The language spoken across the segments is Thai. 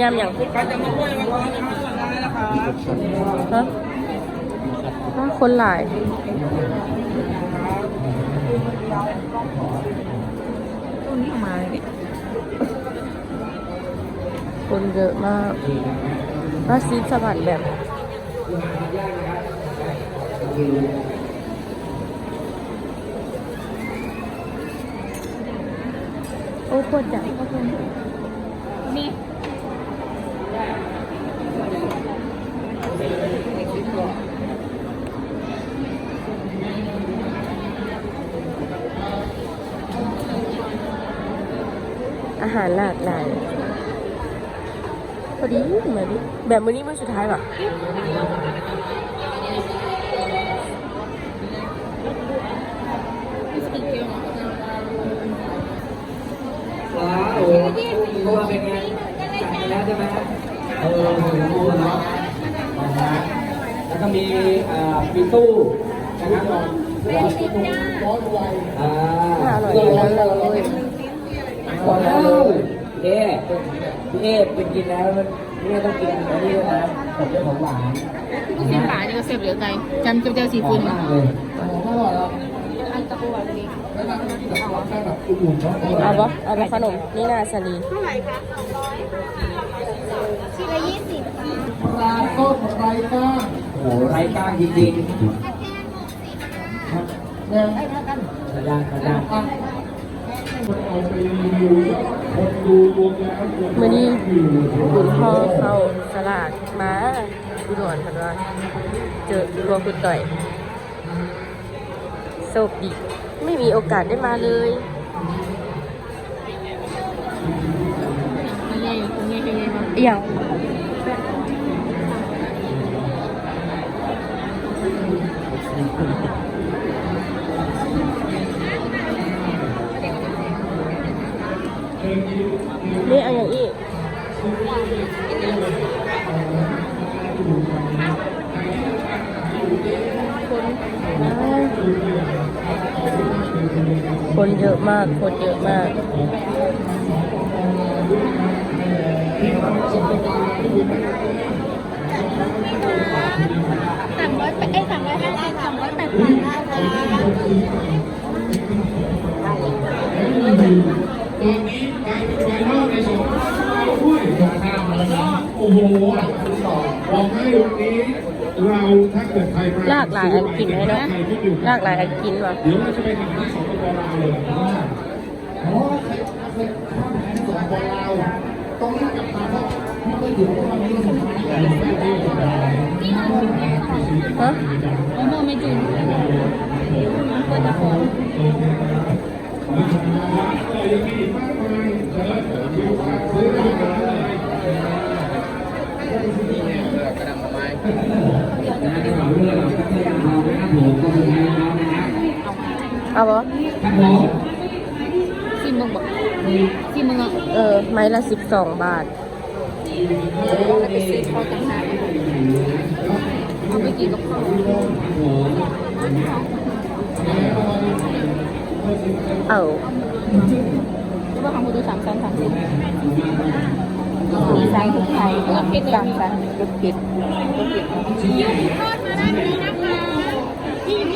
ยำอย่างฮะคนหลายตัวนี้ออกมาเลยคนเยอะมากมาซีสวัสดแบบโอ้โคตรจั อาหารหลากหลายพอดีเหมือนแบบมื้อนี้มื้อสุดท้ายป่ะว้าวตัวเป็นไงจัดไปแล้วใช่ไหมเออถึงตัวเนาะแล้วก็มีอ่ามีตู้นะครับรอรอตู้ร้อนไวอ่าอร่อยอย่างนั้นเลย ขอแล้วเอ๊ะพี่เอ๊ะเป็นกินแล้วมันพี่เอ๊ะต้องกินอันนี้ด้วยนะผมเรื่องของหวานลูกชิ้นปลานี่ก็เสียบเหลือใจจำเจ้าเจ้าซีฟู้มดมากเลยหอมอร่อยแล้วอันตะปูอะไรนี่เอาปะเอาปะขนมนี่นาสลีชิ้นละยี่สิบปลาต้มไรก้างโอ้โหไรก้างจริงๆครับเนี่ยกระด้านกระด้าน มื้อนี้บุญพ่อเข้าสลาดมาอุดรพันว่าเจอครัวคุณต่อยโชคดีไม่มีโอกาสได้มาเลยมันใหญ่ตรงนี้เป็นไงบ้างอย่าง คนเยอะมาก คนเยอะมาก สามร้อยเอ้สามร้อยห้าสิบสามร้อยแปดสิบ โอ้โห บอกให้วันนี้เราถ้าเกิดใครมาลากหลายอันกินไหมเนาะใครที่อยู่ลากหลายอันกินว่ะเดี๋ยวเราจะไปหาที่สปปลาวเลยเพราะว่าเพราะว่าใครใครข้ามแผนสปปลาวต้องรีบกลับมาเพราะไม่ได้ถึงวันนี้สุดท้ายแล้วไม่ได้ถึงวันนี้ฮะโอ้ โหไม่จุนเปิดตะโกนเอาปะซิมมึงบอกซิมมึงอะเออ ไม้ละสิบสองบาทแล้วไปซื้อข้าวต่างหากเอาไปกินกับข้าวเอาหรือว่าของคุณดูสามชั้นสามชั้นต์ทุกไซส์แล้วเพชรสามชั้นลูกปิดลูกปิดทอดมเลยก็ดีคนละอันนะเอามาไหนได้ ไหม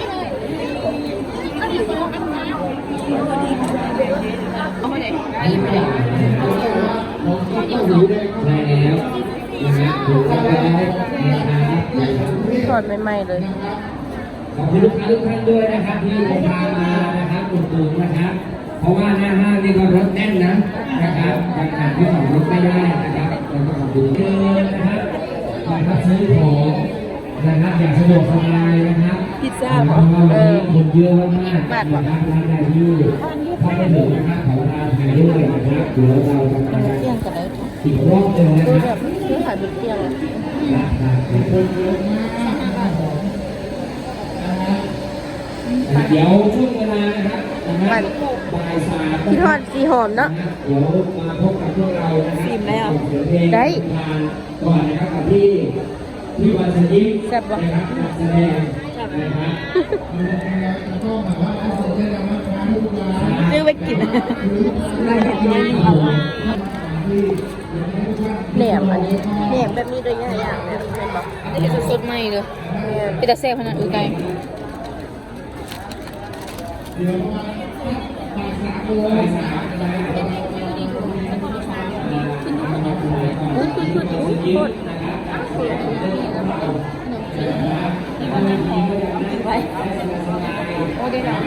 ได้แล้วนะครับถูกต้องแล้วนะครับทอดใหม่ๆเลยขอบคุณลูกค้าทุกท่านด้วยนะครับที่ผมพามานะครับกลุ่มๆนะครับ เพราะว่าหน้าห้างนี่ก็รถแน่นนะนะครับยังหาที่จอดรถไม่ได้นะครับเราต้องขอบคุณเดินนะครับนะครับซื้อของนะครับอย่างสะดวกสบายนะครับ พิซซ่าเพเหรอราะว่าวันเออนี้คนเยอะมากๆนะครับร้านใดที่เข้าไม่ถึงนะครับขอทานถ่ายด้วยนะครับเดี๋ยวเราจะมาเที่ยงกันเลยอีกรอบหนึ่งนะดูคแบรับบเที่ยงขายเป็นเที่ยงเลยเดี๋ยวช่วงเวลานะครับนะครับบ่ายสามพี่ทอดสีหอมเนาะเดี๋ยวมาพบกับพวกเรานะครับชิมแล้วได้ได้ทานก่อนนะครับกับที่ที่วันชยิปแซ่บปะนะครับจัดแสดง นะฮะซื้อไปกินได้ครับที่แหนมอันนี้แหนมแบบนี้เลยอย่างอย่างเนี่ยเป็นบนี่คือสดใหม่เลยเป็นตาแซ่ขนาดอือไก่อุ้ยคุณคุณอุ้ยโคตร ไว้โอ้ได้แล้ว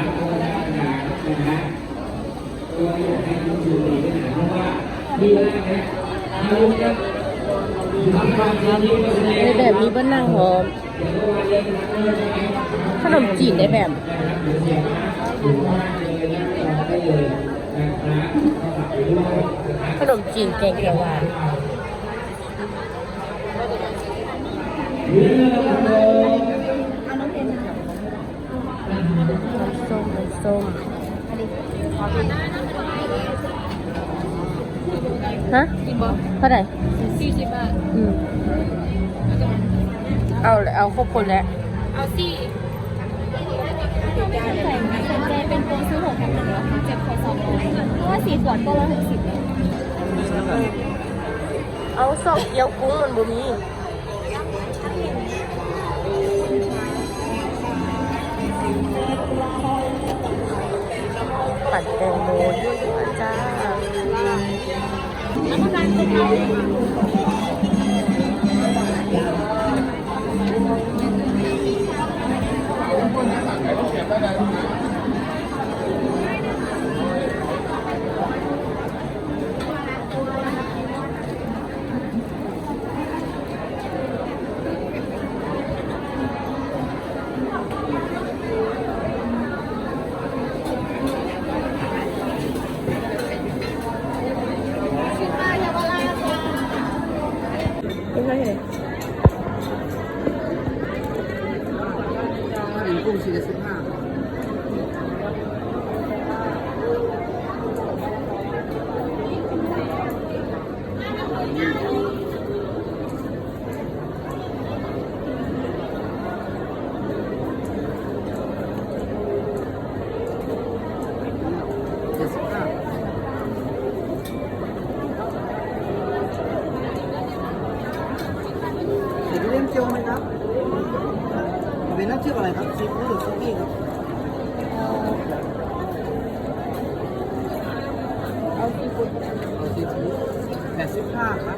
ใน แบบนี้บ้านนางหอม ขนมจีนได้แบบขนมจีนแกงเขียวหวานน้ำส้มน้ำส้ม ฮะกินบ่เท่าไหร่สี่สิบบาทอืมเอาเลยเอาครบคนแล้วเอาสี่สนใจเป็นโปรซื้อหกแถมหนึ่งเหรอคะเจ็ดขวดสองร้อยเพราะว่าสี่ขวดก็ร้อยหกสิบเลยเอาซอกเกี๊ยวกุ้งมันบ่มีปัดแตงโมด้วยจ้า 能不能够看一吗？ เป็นไงเห็น กุ้งสี่สิบห้า เจ็ดสิบห้า เดี๋ยวเล่นเกียวไหมครับเป็นน้ำจิ้มอะไรครับซีฟู้ดหรือซุกี้ครับเอาซีฟู้ดเอาซีฟู้ดแปดสิบห้าครับ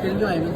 เป็นย่อยไหมครับโอ้โห